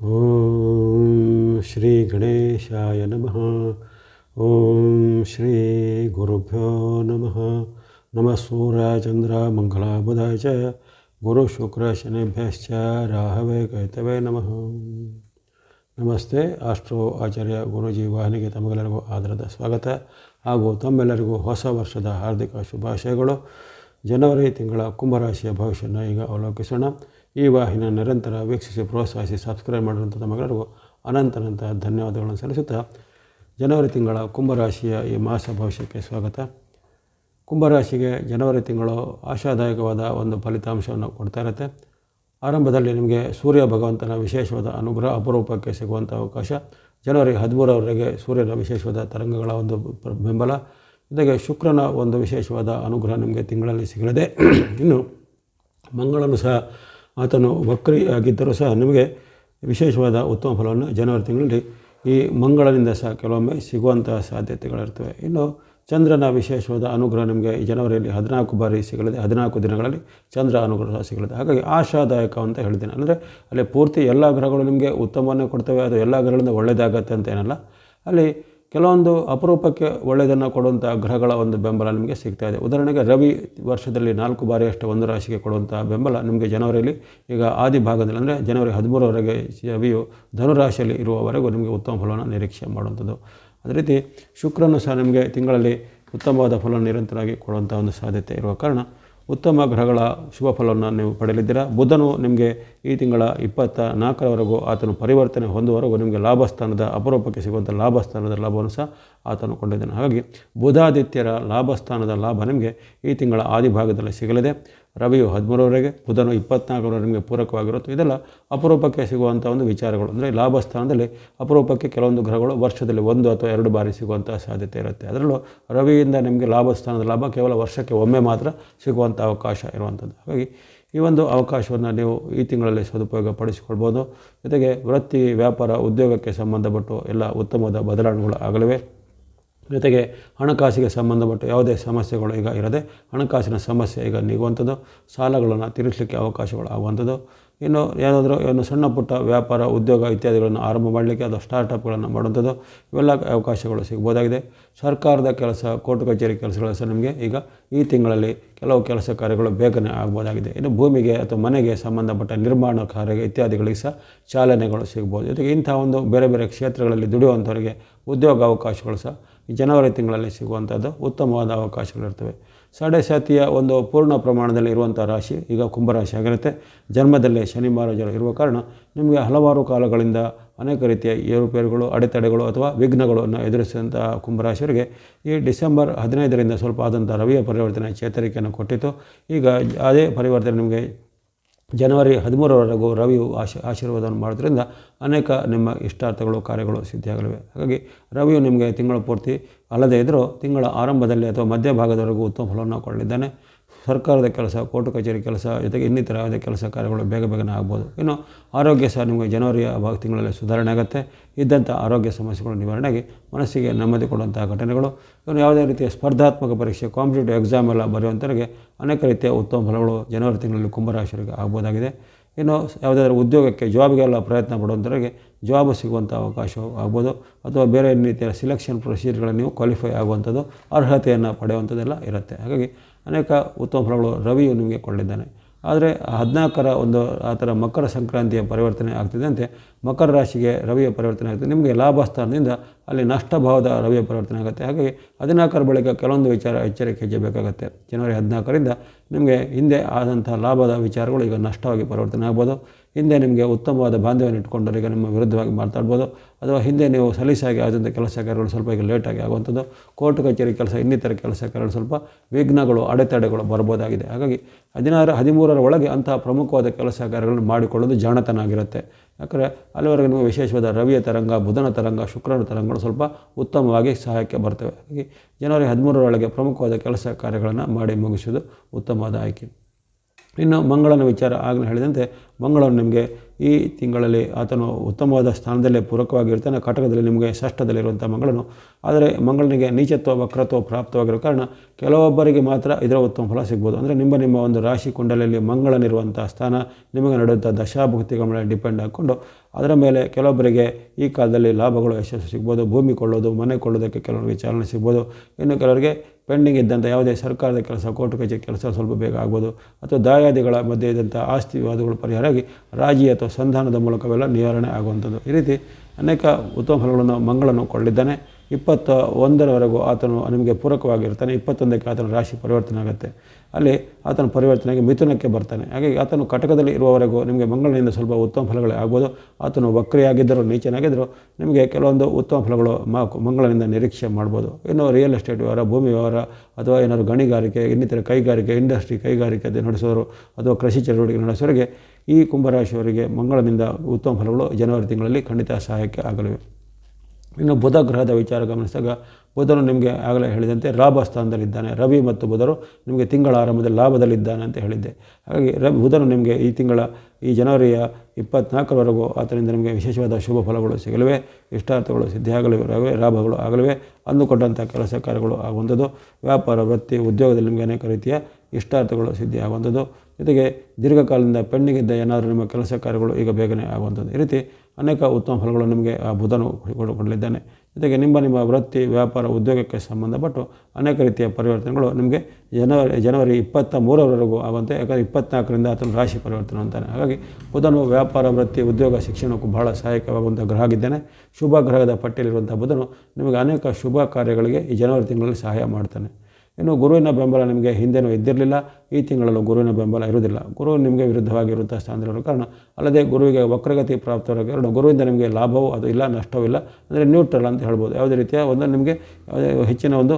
ಓಂ ಶ್ರೀ ಗಣೇಶಾಯ ನಮಃ ಓಂ ಶ್ರೀ ಗುರುಭ್ಯೋ ನಮಃ ನಮಃ ಸೂರ್ಯ ಚಂದ್ರ ಮಂಗಳ ಬುಧಾಯ ಚ ಗುರು ಶುಕ್ರ ಶನಿಭ್ಯಶ್ಚ ರಾಹವೇ ಕೈತವೇ ನಮಃ ನಮಸ್ತೆ ಆಸ್ಟ್ರೋ ಆಚಾರ್ಯ ಗುರುಜಿ ವಾಹಿನಿಗೆ ತಮಗೆಲ್ಲರಿಗೂ ಆದರದ ಸ್ವಾಗತ ಹಾಗೂ ತಮ್ಮೆಲ್ಲರಿಗೂ ಹೊಸ ವರ್ಷದ ಹಾರ್ದಿಕ ಶುಭಾಶಯಗಳು ಜನವರಿ ತಿಂಗಳ ಕುಂಭರಾಶಿಯ ಭವಿಷ್ಯನ ಈಗ ಅವಲೋಕಿಸೋಣ ಈ ವಾಹಿನಿಯ ನಿರಂತರ ವೀಕ್ಷಿಸಿ, ಪ್ರೋತ್ಸಾಹಿಸಿ ಸಬ್ಸ್ಕ್ರೈಬ್ ಮಾಡಿರುವಂಥ ತಮಗೆಲ್ಲರಿಗೂ ಅನಂತನಂತ ಧನ್ಯವಾದಗಳನ್ನು ಸಲ್ಲಿಸುತ್ತಾ ಜನವರಿ ತಿಂಗಳ ಕುಂಭರಾಶಿಯ ಈ ಮಾಸ ಭವಿಷ್ಯಕ್ಕೆ ಸ್ವಾಗತ. ಕುಂಭರಾಶಿಗೆ ಜನವರಿ ತಿಂಗಳು ಆಶಾದಾಯಕವಾದ ಒಂದು ಫಲಿತಾಂಶವನ್ನು ಕೊಡ್ತಾ ಇರುತ್ತೆ. ಆರಂಭದಲ್ಲಿ ನಿಮಗೆ ಸೂರ್ಯ ಭಗವಂತನ ವಿಶೇಷವಾದ ಅನುಗ್ರಹ ಅಪರೂಪಕ್ಕೆ ಸಿಗುವಂಥ ಅವಕಾಶ. ಜನವರಿ ಹದಿಮೂರವರೆಗೆ ಸೂರ್ಯನ ವಿಶೇಷವಾದ ತರಂಗಗಳ ಒಂದು ಬೆಂಬಲ. ಜೊತೆಗೆ ಶುಕ್ರನ ಒಂದು ವಿಶೇಷವಾದ ಅನುಗ್ರಹ ನಿಮಗೆ ತಿಂಗಳಲ್ಲಿ ಸಿಗಲಿದೆ. ಇನ್ನು ಮಂಗಳನು ಸಹ ಆತನು ವಕ್ರಿಯಾಗಿದ್ದರೂ ಸಹ ನಿಮಗೆ ವಿಶೇಷವಾದ ಉತ್ತಮ ಫಲವನ್ನು ಜನವರಿ ತಿಂಗಳಲ್ಲಿ ಈ ಮಂಗಳದಿಂದ ಸಹ ಕೆಲವೊಮ್ಮೆ ಸಿಗುವಂತಹ ಸಾಧ್ಯತೆಗಳಿರ್ತವೆ ಇನ್ನು ಚಂದ್ರನ ವಿಶೇಷವಾದ ಅನುಗ್ರಹ ನಿಮಗೆ ಈ ಜನವರಿಯಲ್ಲಿ ಹದಿನಾಲ್ಕು ಬಾರಿ ಸಿಗಲಿದೆ. ಹದಿನಾಲ್ಕು ದಿನಗಳಲ್ಲಿ ಚಂದ್ರ ಅನುಗ್ರಹ ಸಿಗಲಿದೆ. ಹಾಗಾಗಿ ಆಶಾದಾಯಕ ಅಂತ ಹೇಳ್ತೀನಿ ಅಂದರೆ ಅಲ್ಲಿ ಪೂರ್ತಿ ಎಲ್ಲ ಗ್ರಹಗಳು ನಿಮಗೆ ಉತ್ತಮವನ್ನು ಕೊಡ್ತವೆ. ಅದು ಎಲ್ಲ ಗ್ರಹಗಳಿಂದ ಒಳ್ಳೆಯದಾಗತ್ತೆ ಅಂತ ಏನಲ್ಲ. ಅಲ್ಲಿ ಕೆಲವೊಂದು ಅಪರೂಪಕ್ಕೆ ಒಳ್ಳೆಯದನ್ನು ಕೊಡುವಂಥ ಗ್ರಹಗಳ ಒಂದು ಬೆಂಬಲ ನಿಮಗೆ ಸಿಗ್ತಾ ಇದೆ. ಉದಾಹರಣೆಗೆ ರವಿ ವರ್ಷದಲ್ಲಿ ನಾಲ್ಕು ಬಾರಿಯಷ್ಟು ಒಂದು ರಾಶಿಗೆ ಕೊಡುವಂಥ ಬೆಂಬಲ ನಿಮಗೆ ಜನವರಿಯಲ್ಲಿ, ಈಗ ಆದಿ ಭಾಗದಲ್ಲಿ ಅಂದರೆ ಜನವರಿ ಹದಿಮೂರವರೆಗೆ ರವಿಯು ಧನುರಾಶಿಯಲ್ಲಿ ಇರುವವರೆಗೂ ನಿಮಗೆ ಉತ್ತಮ ಫಲವನ್ನು ನಿರೀಕ್ಷೆ ಮಾಡುವಂಥದ್ದು ಅದೇ ರೀತಿ ಶುಕ್ರನು ಸಹ ನಿಮಗೆ ತಿಂಗಳಲ್ಲಿ ಉತ್ತಮವಾದ ಫಲವನ್ನು ನಿರಂತರವಾಗಿ ಕೊಡುವಂಥ ಒಂದು ಸಾಧ್ಯತೆ ಇರುವ ಕಾರಣ ಉತ್ತಮ ಗ್ರಹಗಳ ಶುಭ ಫಲವನ್ನು ನೀವು ಪಡೆಯಲಿದ್ದೀರಾ? ಬುಧನು ನಿಮಗೆ ಈ ತಿಂಗಳ ಇಪ್ಪತ್ತ ನಾಲ್ಕರವರೆಗೂ ಆತನು ಪರಿವರ್ತನೆ ಹೊಂದುವವರೆಗೂ ನಿಮಗೆ ಲಾಭಸ್ಥಾನದ ಅಪರೂಪಕ್ಕೆ ಸಿಗುವಂಥ ಲಾಭಸ್ಥಾನದ ಲಾಭವನ್ನು ಸಹ ಆತನು ಕೊಂಡಿದ್ದಾನೆ. ಹಾಗಾಗಿ ಬುಧಾದಿತ್ಯರ ಲಾಭಸ್ಥಾನದ ಲಾಭ ನಿಮಗೆ ಈ ತಿಂಗಳ ಆದಿಭಾಗದಲ್ಲಿ ಸಿಗಲಿದೆ. ರವಿಯು ಹದಿಮೂರವರೆಗೆ, ಬುಧನು ಇಪ್ಪತ್ನಾಲ್ಕರವರೆಗೆ ನಿಮಗೆ ಪೂರಕವಾಗಿರುತ್ತೆ ಇದೆಲ್ಲ ಅಪರೂಪಕ್ಕೆ ಸಿಗುವಂಥ ಒಂದು ವಿಚಾರಗಳು. ಅಂದರೆ ಲಾಭಸ್ಥಾನದಲ್ಲಿ ಅಪರೂಪಕ್ಕೆ ಕೆಲವೊಂದು ಗ್ರಹಗಳು ವರ್ಷದಲ್ಲಿ ಒಂದು ಅಥವಾ ಎರಡು ಬಾರಿ ಸಿಗುವಂಥ ಸಾಧ್ಯತೆ ಇರುತ್ತೆ. ಅದರಲ್ಲೂ ರವಿಯಿಂದ ನಿಮಗೆ ಲಾಭಸ್ಥಾನದ ಲಾಭ ಕೇವಲ ವರ್ಷಕ್ಕೆ ಒಮ್ಮೆ ಮಾತ್ರ ಸಿಗುವಂಥ ಅವಕಾಶ ಇರುವಂಥದ್ದು. ಹಾಗಾಗಿ ಈ ಒಂದು ಅವಕಾಶವನ್ನು ನೀವು ಈ ತಿಂಗಳಲ್ಲಿ ಸದುಪಯೋಗ ಪಡಿಸಿಕೊಳ್ಬೋದು ಜೊತೆಗೆ ವೃತ್ತಿ ವ್ಯಾಪಾರ ಉದ್ಯೋಗಕ್ಕೆ ಸಂಬಂಧಪಟ್ಟು ಎಲ್ಲ ಉತ್ತಮವಾದ ಬದಲಾವಣೆಗಳು ಆಗಲಿವೆ. ಜೊತೆಗೆ ಹಣಕಾಸಿಗೆ ಸಂಬಂಧಪಟ್ಟ ಯಾವುದೇ ಸಮಸ್ಯೆಗಳು ಈಗ ಇರದೆ ಹಣಕಾಸಿನ ಸಮಸ್ಯೆ ಈಗ ನೀಗುವಂಥದ್ದು, ಸಾಲಗಳನ್ನು ತೀರಿಸಲಿಕ್ಕೆ ಅವಕಾಶಗಳು ಆಗುವಂಥದ್ದು. ಇನ್ನು ಏನಾದರೂ ಏನು ಸಣ್ಣ ಪುಟ್ಟ ವ್ಯಾಪಾರ, ಉದ್ಯೋಗ ಇತ್ಯಾದಿಗಳನ್ನು ಆರಂಭ ಮಾಡಲಿಕ್ಕೆ ಅದು ಸ್ಟಾರ್ಟಪ್ಗಳನ್ನು ಮಾಡುವಂಥದ್ದು, ಇವೆಲ್ಲ ಅವಕಾಶಗಳು ಸಿಗ್ಬೋದಾಗಿದೆ. ಸರ್ಕಾರದ ಕೆಲಸ, ಕೋರ್ಟ್ ಕಚೇರಿ ಕೆಲಸಗಳು ಸಹ ನಿಮಗೆ ಈಗ ಈ ತಿಂಗಳಲ್ಲಿ ಕೆಲವು ಕೆಲಸ ಕಾರ್ಯಗಳು ಬೇಗನೆ ಆಗ್ಬೋದಾಗಿದೆ. ಇನ್ನು ಭೂಮಿಗೆ ಅಥವಾ ಮನೆಗೆ ಸಂಬಂಧಪಟ್ಟ ನಿರ್ಮಾಣ ಕಾರ್ಯ ಇತ್ಯಾದಿಗಳಿಗೆ ಸಹ ಚಾಲನೆಗಳು ಸಿಗ್ಬೋದು. ಜೊತೆಗೆ ಇಂಥ ಒಂದು ಬೇರೆ ಬೇರೆ ಕ್ಷೇತ್ರಗಳಲ್ಲಿ ದುಡಿಯುವಂಥವರಿಗೆ ಉದ್ಯೋಗ ಅವಕಾಶಗಳು ಸಹ ಈ ಜನವರಿ ತಿಂಗಳಲ್ಲಿ ಸಿಗುವಂಥದ್ದು ಉತ್ತಮವಾದ ಅವಕಾಶಗಳಿರ್ತವೆ. ಸಾಡೆ ಸಾತಿಯ ಒಂದು ಪೂರ್ಣ ಪ್ರಮಾಣದಲ್ಲಿ ಇರುವಂಥ ರಾಶಿ ಈಗ ಕುಂಭರಾಶಿ ಆಗಿರುತ್ತೆ. ಜನ್ಮದಲ್ಲೇ ಶನಿ ಮಹಾರಾಜರು ಇರುವ ಕಾರಣ ನಿಮಗೆ ಹಲವಾರು ಕಾಲಗಳಿಂದ ಅನೇಕ ರೀತಿಯ ಏರುಪೇರುಗಳು, ಅಡೆತಡೆಗಳು ಅಥವಾ ವಿಘ್ನಗಳನ್ನು ಎದುರಿಸಿದಂಥ ಕುಂಭರಾಶಿಯವರಿಗೆ ಈ ಡಿಸೆಂಬರ್ ಹದಿನೈದರಿಂದ ಸ್ವಲ್ಪ ಆದಂಥ ರವಿಯ ಪರಿವರ್ತನೆ ಚೇತರಿಕೆಯನ್ನು ಕೊಟ್ಟಿತ್ತು. ಈಗ ಅದೇ ಪರಿವರ್ತನೆ ನಿಮಗೆ ಜನವರಿ ಹದಿಮೂರವರೆಗೂ ರವಿಯು ಆಶ, ಆಶೀರ್ವಾದವನ್ನು ಮಾಡೋದ್ರಿಂದ ಅನೇಕ ನಿಮ್ಮ ಇಷ್ಟಾರ್ಥಗಳು, ಕಾರ್ಯಗಳು ಸಿದ್ಧಿಯಾಗಲಿವೆ. ಹಾಗಾಗಿ ರವಿಯು ನಿಮಗೆ ತಿಂಗಳ ಪೂರ್ತಿ ಅಲ್ಲದೇ ಇದ್ದರೂ ತಿಂಗಳ ಆರಂಭದಲ್ಲಿ ಅಥವಾ ಮಧ್ಯಭಾಗದವರೆಗೂ ಉತ್ತಮ ಫಲವನ್ನು ಕೊಡಲಿದ್ದಾನೆ. ಸರ್ಕಾರದ ಕೆಲಸ, ಕೋರ್ಟ್ ಕಚೇರಿ ಕೆಲಸ, ಜೊತೆಗೆ ಇನ್ನಿತರ ಯಾವುದೇ ಕೆಲಸ ಕಾರ್ಯಗಳು ಬೇಗ ಬೇಗನೆ ಆಗ್ಬೋದು. ಇನ್ನು ಆರೋಗ್ಯ ಸಹ ನಿಮಗೆ ಜನವರಿಯ ಭಾಗ ತಿಂಗಳಲ್ಲಿ ಸುಧಾರಣೆ ಆಗುತ್ತೆ. ಇದ್ದಂಥ ಆರೋಗ್ಯ ಸಮಸ್ಯೆಗಳು ನಿವಾರಣೆಗೆ ಮನಸ್ಸಿಗೆ ನೆಮ್ಮದಿ ಕೊಡುವಂಥ ಘಟನೆಗಳು. ಇನ್ನು ಯಾವುದೇ ರೀತಿಯ ಸ್ಪರ್ಧಾತ್ಮಕ ಪರೀಕ್ಷೆ, ಕಾಂಪಿಟೇಟಿವ್ ಎಕ್ಸಾಮ್ ಎಲ್ಲ ಬರೆಯುವಂಥವರಿಗೆ ಅನೇಕ ರೀತಿಯ ಉತ್ತಮ ಫಲಗಳು ಜನವರಿ ತಿಂಗಳಲ್ಲಿ ಕುಂಭರಾಶಿಗೆ ಆಗ್ಬೋದಾಗಿದೆ. ಇನ್ನು ಯಾವುದಾದ್ರೂ ಉದ್ಯೋಗಕ್ಕೆ ಜಾಬ್ಗೆಲ್ಲ ಪ್ರಯತ್ನ ಪಡುವಂಥವರಿಗೆ ಜಾಬ್ ಸಿಗುವಂಥ ಅವಕಾಶ ಆಗ್ಬೋದು. ಅಥವಾ ಬೇರೆ ರೀತಿಯ ಸಿಲೆಕ್ಷನ್ ಪ್ರೊಸೀಜರ್ಗಳಲ್ಲಿ ನೀವು ಕ್ವಾಲಿಫೈ ಆಗುವಂಥದ್ದು ಅರ್ಹತೆಯನ್ನು ಪಡೆಯುವಂಥದ್ದೆಲ್ಲ ಇರುತ್ತೆ. ಹಾಗಾಗಿ ಅನೇಕ ಉತ್ತಮ ಫಲಗಳು ರವಿಯು ನಿಮಗೆ ಕೊಡಲಿದ್ದಾನೆ. ಆದರೆ ಹದಿನಾಲ್ಕರ ಒಂದು ಆ ಥರ ಮಕರ ಸಂಕ್ರಾಂತಿಯ ಪರಿವರ್ತನೆ ಆಗ್ತಿದ್ದಂತೆ ಮಕರ ರಾಶಿಗೆ ರವಿಯ ಪರಿವರ್ತನೆ ಆಗುತ್ತೆ. ನಿಮಗೆ ಲಾಭ ಸ್ಥಾನದಿಂದ ಅಲ್ಲಿ ನಷ್ಟ ಭಾವದ ರವಿಯ ಪರಿವರ್ತನೆ ಆಗುತ್ತೆ. ಹಾಗಾಗಿ ಹದಿನಾಲ್ಕರ ಬಳಿಕ ಕೆಲವೊಂದು ವಿಚಾರ ಎಚ್ಚರಿಕೆ ಹೆಜ್ಜೆ ಜನವರಿ ಹದಿನಾಲ್ಕರಿಂದ ನಿಮಗೆ ಹಿಂದೆ ಆದಂಥ ಲಾಭದ ವಿಚಾರಗಳು ಈಗ ನಷ್ಟವಾಗಿ ಪರಿವರ್ತನೆ ಆಗ್ಬೋದು. ಹಿಂದೆ ನಿಮಗೆ ಉತ್ತಮವಾದ ಬಾಂಧವ್ಯ ಇಟ್ಕೊಂಡರೆ ಈಗ ನಿಮ್ಮ ವಿರುದ್ಧವಾಗಿ ಮಾತಾಡ್ಬೋದು. ಅಥವಾ ಹಿಂದೆ ನೀವು ಸಲೀಸಾಗಿ ಆದಂಥ ಕೆಲಸ ಕಾರ್ಯಗಳು ಸ್ವಲ್ಪ ಈಗ ಲೇಟಾಗಿ ಆಗುವಂಥದ್ದು. ಕೋರ್ಟ್ ಕಚೇರಿ ಕೆಲಸ, ಇನ್ನಿತರ ಕೆಲಸ ಕಾರ್ಯಗಳು ಸ್ವಲ್ಪ ವಿಘ್ನಗಳು, ಅಡೆತಡೆಗಳು ಬರ್ಬೋದಾಗಿದೆ ಹಾಗಾಗಿ ಹದಿನಾರು, ಹದಿಮೂರರ ಒಳಗೆ ಅಂತಹ ಪ್ರಮುಖವಾದ ಕೆಲಸ ಕಾರ್ಯಗಳನ್ನು ಮಾಡಿಕೊಳ್ಳೋದು ಜಾಣತನ ಆಗಿರುತ್ತೆ. ಯಾಕಂದರೆ ಅಲ್ಲಿವರೆಗೆ ನಿಮಗೆ ವಿಶೇಷವಾದ ರವಿಯ ತರಂಗ, ಬುಧನ ತರಂಗ, ಶುಕ್ರನ ತರಂಗಗಳು ಸ್ವಲ್ಪ ಉತ್ತಮವಾಗಿ ಸಹಾಯಕ್ಕೆ ಬರ್ತವೆ. ಹಾಗಾಗಿ ಜನವರಿ ಹದಿಮೂರರೊಳಗೆ ಪ್ರಮುಖವಾದ ಕೆಲಸ ಕಾರ್ಯಗಳನ್ನು ಮಾಡಿ ಮುಗಿಸುವುದು ಉತ್ತಮವಾದ ಆಯ್ಕೆ. ಇನ್ನು ಮಂಗಳನ ವಿಚಾರ ಆಗಲೇ ಹೇಳಿದಂತೆ, ಮಂಗಳನು ನಿಮಗೆ ಈ ತಿಂಗಳಲ್ಲಿ ಆತನು ಉತ್ತಮವಾದ ಸ್ಥಾನದಲ್ಲೇ ಪೂರಕವಾಗಿರ್ತಾನೆ ಕಟಕದಲ್ಲಿ ನಿಮಗೆ ಷಷ್ಠದಲ್ಲಿರುವಂಥ ಮಂಗಳನು. ಆದರೆ ಮಂಗಳನಿಗೆ ನೀಚತ್ವ, ವಕ್ರತ್ವ ಪ್ರಾಪ್ತವಾಗಿರೋ ಕಾರಣ ಕೆಲವೊಬ್ಬರಿಗೆ ಮಾತ್ರ ಇದರ ಉತ್ತಮ ಫಲ ಸಿಗ್ಬೋದು. ಅಂದರೆ ನಿಮ್ಮ ನಿಮ್ಮ ಒಂದು ರಾಶಿ ಕುಂಡಲಲ್ಲಿ ಮಂಗಳನಿರುವಂಥ ಸ್ಥಾನ, ನಿಮಗೆ ನಡೆಯುವಂಥ ದಶಾಭುಕ್ತಿಗಳ ಮೇಲೆ ಡಿಪೆಂಡ್ ಆಗಿಕೊಂಡು ಅದರ ಮೇಲೆ ಕೆಲವೊಬ್ಬರಿಗೆ ಈ ಕಾಲದಲ್ಲಿ ಲಾಭಗಳು ಯಶಸ್ಸು ಸಿಗ್ಬೋದು, ಭೂಮಿ ಕೊಳ್ಳೋದು, ಮನೆ ಕೊಳ್ಳೋದಕ್ಕೆ ಕೆಲವರಿಗೆ ಚಾಲನೆ ಸಿಗ್ಬೋದು. ಇನ್ನು ಕೆಲವರಿಗೆ ಪೆಂಡಿಂಗ್ ಇದ್ದಂಥ ಯಾವುದೇ ಸರ್ಕಾರದ ಕೆಲಸ, ಕೋರ್ಟ್ ಕಚೇರಿ ಕೆಲಸ ಸ್ವಲ್ಪ ಬೇಗ ಆಗ್ಬೋದು. ಅಥವಾ ದಾಯಾದಿಗಳ ಮಧ್ಯೆ ಇದ್ದಂಥ ಆಸ್ತಿ ವಿವಾದಗಳು ಪರಿಹಾರ ಆಗಿ ರಾಜಿ ಅಥವಾ ಸಂಧಾನದ ಮೂಲಕವೆಲ್ಲ ನಿವಾರಣೆ ಆಗುವಂಥದ್ದು. ಈ ರೀತಿ ಅನೇಕ ಉತ್ತಮ ಫಲಗಳನ್ನು ಮಂಗಳನು ಕೊಳ್ಳಿದ್ದಾನೆ. ಇಪ್ಪತ್ತ ಒಂದರವರೆಗೂ ಆತನು ನಿಮಗೆ ಪೂರಕವಾಗಿರ್ತಾನೆ. ಇಪ್ಪತ್ತೊಂದಕ್ಕೆ ಆತನ ರಾಶಿ ಪರಿವರ್ತನೆ ಆಗುತ್ತೆ. ಅಲ್ಲಿ ಆತನ ಪರಿವರ್ತನೆಗೆ ಮಿಥುನಕ್ಕೆ ಬರ್ತಾನೆ. ಹಾಗಾಗಿ ಆತನು ಕಟಕದಲ್ಲಿ ಇರುವವರೆಗೂ ನಿಮಗೆ ಮಂಗಳನಿಂದ ಸ್ವಲ್ಪ ಉತ್ತಮ ಫಲಗಳೇ ಆಗ್ಬೋದು. ಆತನು ವಕ್ರಿಯಾಗಿದ್ದರೂ, ನೀಚನಾಗಿದ್ದರೂ ನಿಮಗೆ ಕೆಲವೊಂದು ಉತ್ತಮ ಫಲಗಳು ಮಾ ಮಂಗಳನಿಂದ ನಿರೀಕ್ಷೆ ಮಾಡ್ಬೋದು. ಇನ್ನು ರಿಯಲ್ ಎಸ್ಟೇಟ್ ವ್ಯವಹಾರ, ಭೂಮಿ ವ್ಯವಹಾರ ಅಥವಾ ಏನಾದರೂ ಗಣಿಗಾರಿಕೆ, ಇನ್ನಿತರ ಕೈಗಾರಿಕೆ ಇಂಡಸ್ಟ್ರಿ ಕೈಗಾರಿಕೆ ನಡೆಸೋರು ಅಥವಾ ಕೃಷಿ ಚಟುವಟಿಕೆ ನಡೆಸೋರಿಗೆ ಈ ಕುಂಭರಾಶಿಯವರಿಗೆ ಮಂಗಳನಿಂದ ಉತ್ತಮ ಫಲಗಳು ಜನವರಿ ತಿಂಗಳಲ್ಲಿ ಖಂಡಿತ ಸಹಾಯಕ್ಕೆ ಆಗಲಿವೆ. ಇನ್ನು ಬುಧ ಗ್ರಹದ ವಿಚಾರ ಗಮನಿಸಿದಾಗ ಬುಧನು ನಿಮಗೆ ಆಗಲೇ ಹೇಳಿದಂತೆ ಲಾಭ ಸ್ಥಾನದಲ್ಲಿದ್ದಾನೆ. ರವಿ ಮತ್ತು ಬುಧರು ನಿಮಗೆ ತಿಂಗಳ ಆರಂಭದಲ್ಲಿ ಲಾಭದಲ್ಲಿದ್ದಾನೆ ಅಂತ ಹೇಳಿದ್ದೆ. ಹಾಗಾಗಿ ರವಿ, ಬುಧನು ನಿಮಗೆ ಈ ತಿಂಗಳ, ಈ ಜನವರಿಯ ಇಪ್ಪತ್ನಾಲ್ಕರವರೆಗೂ ಆತನಿಂದ ನಿಮಗೆ ವಿಶೇಷವಾದ ಶುಭ ಫಲಗಳು ಸಿಗಲಿವೆ, ಇಷ್ಟಾರ್ಥಗಳು ಸಿದ್ಧಿಯಾಗಲಿವೆ ಲಾಭಗಳು ಆಗಲಿವೆ ಅಂದುಕೊಂಡಂಥ ಕೆಲಸ ಕಾರ್ಯಗಳು ಆಗುವಂಥದ್ದು. ವ್ಯಾಪಾರ, ವೃತ್ತಿ, ಉದ್ಯೋಗದಲ್ಲಿ ನಿಮಗೆ ಅನೇಕ ರೀತಿಯ ಇಷ್ಟಾರ್ಥಗಳು ಸಿದ್ಧಿ ಆಗುವಂಥದ್ದು. ಜೊತೆಗೆ ದೀರ್ಘಕಾಲದಿಂದ ಪೆಂಡಿಂಗ್ ಇದ್ದ ಏನಾದರೂ ನಿಮ್ಮ ಕೆಲಸ ಕಾರ್ಯಗಳು ಈಗ ಬೇಗನೆ ಆಗುವಂಥದ್ದು. ಈ ರೀತಿ ಅನೇಕ ಉತ್ತಮ ಫಲಗಳು ನಿಮಗೆ ಆ ಬುಧನು ಕೊಡಲಿದ್ದಾನೆ. ಜೊತೆಗೆ ನಿಮ್ಮ ನಿಮ್ಮ ವೃತ್ತಿ, ವ್ಯಾಪಾರ, ಉದ್ಯೋಗಕ್ಕೆ ಸಂಬಂಧಪಟ್ಟು ಅನೇಕ ರೀತಿಯ ಪರಿವರ್ತನೆಗಳು ನಿಮಗೆ ಜನವರಿ ಜನವರಿ ಇಪ್ಪತ್ತ ಮೂರರವರೆಗೂ ಆಗುವಂತೆ, ಯಾಕಂದರೆ ಇಪ್ಪತ್ನಾಲ್ಕರಿಂದ ಅಥವಾ ರಾಶಿ ಪರಿವರ್ತನೆ ಅಂತಾನೆ ಹಾಗಾಗಿ ಬುಧನು ವ್ಯಾಪಾರ, ವೃತ್ತಿ, ಉದ್ಯೋಗ ಶಿಕ್ಷಣಕ್ಕೂ ಬಹಳ ಸಹಾಯಕವಾಗುವಂಥ ಗ್ರಹ ಆಗಿದ್ದಾನೆ ಶುಭ ಗ್ರಹದ ಪಟ್ಟಿಯಲ್ಲಿರುವಂಥ ಬುಧನು ನಿಮಗೆ ಅನೇಕ ಶುಭ ಕಾರ್ಯಗಳಿಗೆ ಈ ಜನವರಿ ತಿಂಗಳಲ್ಲಿ ಸಹಾಯ ಮಾಡ್ತಾನೆ. ಇನ್ನು ಗುರುವಿನ ಬೆಂಬಲ ನಿಮಗೆ ಹಿಂದೆನೂ ಇದ್ದಿರಲಿಲ್ಲ, ಈ ತಿಂಗಳಲ್ಲೂ ಗುರುವಿನ ಬೆಂಬಲ ಇರುವುದಿಲ್ಲ. ಗುರು ನಿಮಗೆ ವಿರುದ್ಧವಾಗಿರುವಂಥ ಸ್ಥಾನದಲ್ಲಿರೋ ಕಾರಣ, ಅಲ್ಲದೆ ಗುರುವಿಗೆ ವಕ್ರಗತಿ ಪ್ರಾಪ್ತವಾದ ಕಾರಣ ಗುರುವಿಂದ ನಿಮಗೆ ಲಾಭವೂ ಅದು ಇಲ್ಲ, ನಷ್ಟವೂ ಇಲ್ಲ, ಅಂದರೆ ನ್ಯೂಟ್ರಲ್ ಅಂತ ಹೇಳ್ಬೋದು. ಯಾವುದೇ ರೀತಿಯ ಒಂದು ನಿಮಗೆ ಹೆಚ್ಚಿನ ಒಂದು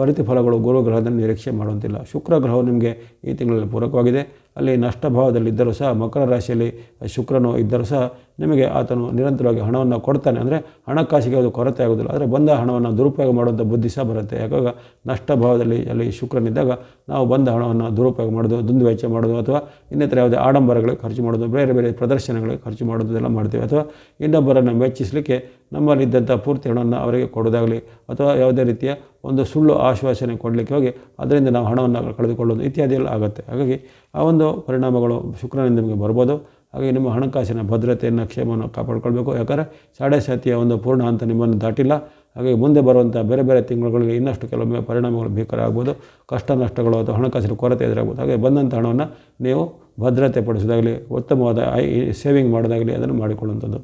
ಪರಿತಿಫಲಗಳು ಗುರು ಗ್ರಹದಲ್ಲಿ ನಿರೀಕ್ಷೆ ಮಾಡುವಂತಿಲ್ಲ. ಶುಕ್ರ ಗ್ರಹವು ನಿಮಗೆ ಈ ತಿಂಗಳಲ್ಲಿ ಪೂರಕವಾಗಿದೆ. ಅಲ್ಲಿ ನಷ್ಟ ಭಾವದಲ್ಲಿದ್ದರೂ ಸಹ ಮಕರ ರಾಶಿಯಲ್ಲಿ ಶುಕ್ರನು ಇದ್ದರೂ ಸಹ ನಿಮಗೆ ಆತನು ನಿರಂತರವಾಗಿ ಹಣವನ್ನು ಕೊಡ್ತಾನೆ. ಅಂದರೆ ಹಣಕಾಸಿಗೆ ಅದು ಕೊರತೆ ಆಗೋದಿಲ್ಲ ಆದರೆ ಬಂದ ಹಣವನ್ನು ದುರುಪಯೋಗ ಮಾಡುವಂಥ ಬುದ್ಧಿ ಸಹ ಬರುತ್ತೆ. ಯಾಕಾಗ ನಷ್ಟ ಭಾವದಲ್ಲಿ ಅಲ್ಲಿ ಶುಕ್ರನಿದ್ದಾಗ ನಾವು ಬಂದ ಹಣವನ್ನು ದುರುಪಯೋಗ ಮಾಡೋದು ದುಂದು ವೆಚ್ಚ ಮಾಡೋದು ಅಥವಾ ಇನ್ನಿತರ ಯಾವುದೇ ಆಡಂಬರಗಳಿಗೆ ಖರ್ಚು ಮಾಡೋದು, ಬೇರೆ ಬೇರೆ ಪ್ರದರ್ಶನಗಳಿಗೆ ಖರ್ಚು ಮಾಡೋದೆಲ್ಲ ಮಾಡ್ತೀವಿ. ಅಥವಾ ಇನ್ನೊಬ್ಬರನ್ನು ಮೆಚ್ಚಿಸಲಿಕ್ಕೆ ನಮ್ಮಲ್ಲಿದ್ದಂಥ ಪೂರ್ತಿ ಹಣವನ್ನು ಅವರಿಗೆ ಕೊಡೋದಾಗಲಿ ಅಥವಾ ಯಾವುದೇ ರೀತಿಯ ಒಂದು ಸುಳ್ಳು ಆಶ್ವಾಸನೆ ಕೊಡಲಿಕ್ಕೆ ಹೋಗಿ ಅದರಿಂದ ನಾವು ಹಣವನ್ನು ಕಳೆದುಕೊಳ್ಳೋದು ಇತ್ಯಾದಿ ಎಲ್ಲ ಆಗುತ್ತೆ. ಹಾಗಾಗಿ ಆ ಒಂದು ಪರಿಣಾಮಗಳು ಶುಕ್ರನಿಂದ ನಿಮಗೆ ಬರ್ಬೋದು. ಹಾಗೆ ನಿಮ್ಮ ಹಣಕಾಸಿನ ಭದ್ರತೆಯನ್ನು, ಕ್ಷೇಮವನ್ನು ಕಾಪಾಡ್ಕೊಳ್ಬೇಕು. ಯಾಕಂದರೆ ಸಾಡೆ ಸಾತಿಯ ಒಂದು ಪೂರ್ಣ ಹಂತ ನಿಮ್ಮನ್ನು ದಾಟಿಲ್ಲ. ಹಾಗೆ ಮುಂದೆ ಬರುವಂಥ ಬೇರೆ ಬೇರೆ ತಿಂಗಳುಗಳಿಗೆ ಇನ್ನಷ್ಟು ಕೆಲವೊಮ್ಮೆ ಪರಿಣಾಮಗಳು ಬೇಕಾರಾಗ್ಬೋದು ಕಷ್ಟ ನಷ್ಟಗಳು ಅಥವಾ ಹಣಕಾಸಿನ ಕೊರತೆ ಎದುರಾಗ್ಬೋದು ಹಾಗೆ ಬಂದಂಥ ಹಣವನ್ನು ನೀವು ಭದ್ರತೆ ಪಡಿಸೋದಾಗಲಿ, ಉತ್ತಮವಾದ ಸೇವಿಂಗ್ ಮಾಡೋದಾಗಲಿ ಅದನ್ನು ಮಾಡಿಕೊಳ್ಳುವಂಥದ್ದು.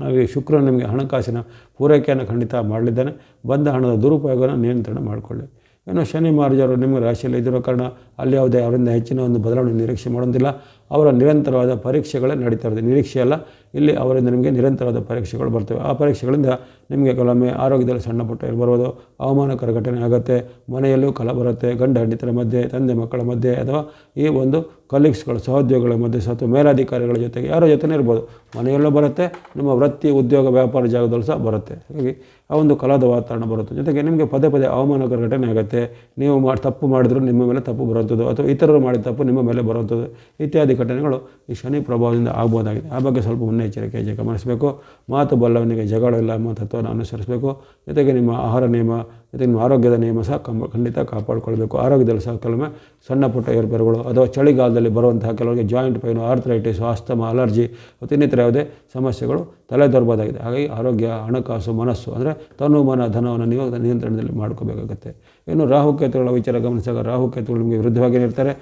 ಹಾಗೆ ಶುಕ್ರ ನಿಮಗೆ ಹಣಕಾಸಿನ ಪೂರೈಕೆಯನ್ನು ಖಂಡಿತ ಮಾಡಲಿದ್ದಾನೆ. ಬಂದ ಹಣದ ದುರುಪಯೋಗವನ್ನು ನಿಯಂತ್ರಣ ಮಾಡಿಕೊಳ್ಳಿ. ಇನ್ನು ಶನಿ ಮಾರ್ಜರು ನಿಮ್ಮ ರಾಶಿಯಲ್ಲಿ ಇದ್ದಿರೋ ಕಾರಣ ಅಲ್ಲಿ ಯಾವುದೇ ಅವರಿಂದ ಹೆಚ್ಚಿನ ಒಂದು ಬದಲಾವಣೆ ನಿರೀಕ್ಷೆ ಮಾಡೋದಿಲ್ಲ. ಅವರ ನಿರಂತರವಾದ ಪರೀಕ್ಷೆಗಳೇ ನಡೀತಾ ಇರ್ತದೆ ನಿರೀಕ್ಷೆ ಅಲ್ಲ, ಇಲ್ಲಿ ಅವರಿಂದ ನಿಮಗೆ ನಿರಂತರವಾದ ಪರೀಕ್ಷೆಗಳು ಬರ್ತವೆ. ಆ ಪರೀಕ್ಷೆಗಳಿಂದ ನಿಮಗೆ ಕೆಲವೊಮ್ಮೆ ಆರೋಗ್ಯದಲ್ಲಿ ಸಣ್ಣ ಪುಟ್ಟ ಇರ್ಬರ್ಬೋದು ಅವಮಾನಕರ ಘಟನೆ ಆಗುತ್ತೆ, ಮನೆಯಲ್ಲೂ ಕಲ ಬರುತ್ತೆ, ಗಂಡ ಹೆಂಡತಿರ ಮಧ್ಯೆ, ತಂದೆ ಮಕ್ಕಳ ಮಧ್ಯೆ ಅಥವಾ ಈ ಒಂದು ಕಲೀಗ್ಸ್ಗಳು ಸಹೋದ್ಯೋಗಿಗಳ ಮಧ್ಯೆ ಸಹ ಮೇಲಾಧಿಕಾರಿಗಳ ಜೊತೆಗೆ ಯಾರ ಜೊತೆನೇ ಇರ್ಬೋದು. ಮನೆಯಲ್ಲೂ ಬರುತ್ತೆ, ನಿಮ್ಮ ವೃತ್ತಿ, ಉದ್ಯೋಗ, ವ್ಯಾಪಾರ ಜಾಗದಲ್ಲೂ ಸಹ ಬರುತ್ತೆ. ಹಾಗಾಗಿ ಆ ಒಂದು ಕಲಾದ ವಾತಾವರಣ ಬರುತ್ತೆ. ಜೊತೆಗೆ ನಿಮಗೆ ಪದೇ ಪದೇ ಅವಮಾನಕರ ಘಟನೆ ಆಗುತ್ತೆ. ನೀವು ಮಾಡಿ ತಪ್ಪು ಮಾಡಿದ್ರು ನಿಮ್ಮ ಮೇಲೆ ತಪ್ಪು ಬರುವಂಥದ್ದು ಅಥವಾ ಇತರರು ಮಾಡಿದ ತಪ್ಪು ನಿಮ್ಮ ಮೇಲೆ ಬರುವಂಥದ್ದು ಇತ್ಯಾದಿ ಘಟನೆಗಳು ಈ ಶನಿ ಪ್ರಭಾವದಿಂದ ಆಗ್ಬೋದಾಗಿದೆ. ಆ ಬಗ್ಗೆ ಸ್ವಲ್ಪ ಮುನ್ನೆಚ್ಚರಿಕೆ ಗಮನಿಸಬೇಕು. ಮಾತು ಬಲ್ಲವನಿಗೆ ಜಗಳ ಇಲ್ಲ ಎಂಬ ತತ್ವವನ್ನು ಅನುಸರಿಸಬೇಕು. ಜೊತೆಗೆ ನಿಮ್ಮ ಆಹಾರ ನಿಯಮ, ಜೊತೆಗೆ ನಿಮ್ಮ ಆರೋಗ್ಯದ ನಿಯಮ ಸಹ ಕಂಬ, ಖಂಡಿತ ಕಾಪಾಡಿಕೊಳ್ಬೇಕು. ಆರೋಗ್ಯದಲ್ಲಿ ಸಹ ಕೆಲವೊಮ್ಮೆ ಸಣ್ಣ ಪುಟ್ಟ ಏರ್ಪೇರುಗಳು ಅಥವಾ ಚಳಿಗಾಲದಲ್ಲಿ ಬರುವಂತಹ ಕೆಲವರಿಗೆ joint pain, arthritis, asthma, allergy ಮತ್ತು ಇನ್ನಿತರ ಯಾವುದೇ ಸಮಸ್ಯೆಗಳು ತಲೆ ದೊರಬೋದಾಗಿದೆ ಹಾಗಾಗಿ ಆರೋಗ್ಯ, ಹಣಕಾಸು, ಮನಸ್ಸು ಅಂದರೆ ತನು ಮನ ಧನವನ್ನು ನೀವು ನಿಯಂತ್ರಣದಲ್ಲಿ ಮಾಡ್ಕೋಬೇಕಾಗುತ್ತೆ. ಇನ್ನು ರಾಹುಕೇತುಗಳ ವಿಚಾರ ಗಮನಿಸಿದಾಗ ರಾಹುಕೇತುಗಳು ನಿಮಗೆ ವಿರುದ್ಧವಾಗಿ ಇರ್ತಾರೆ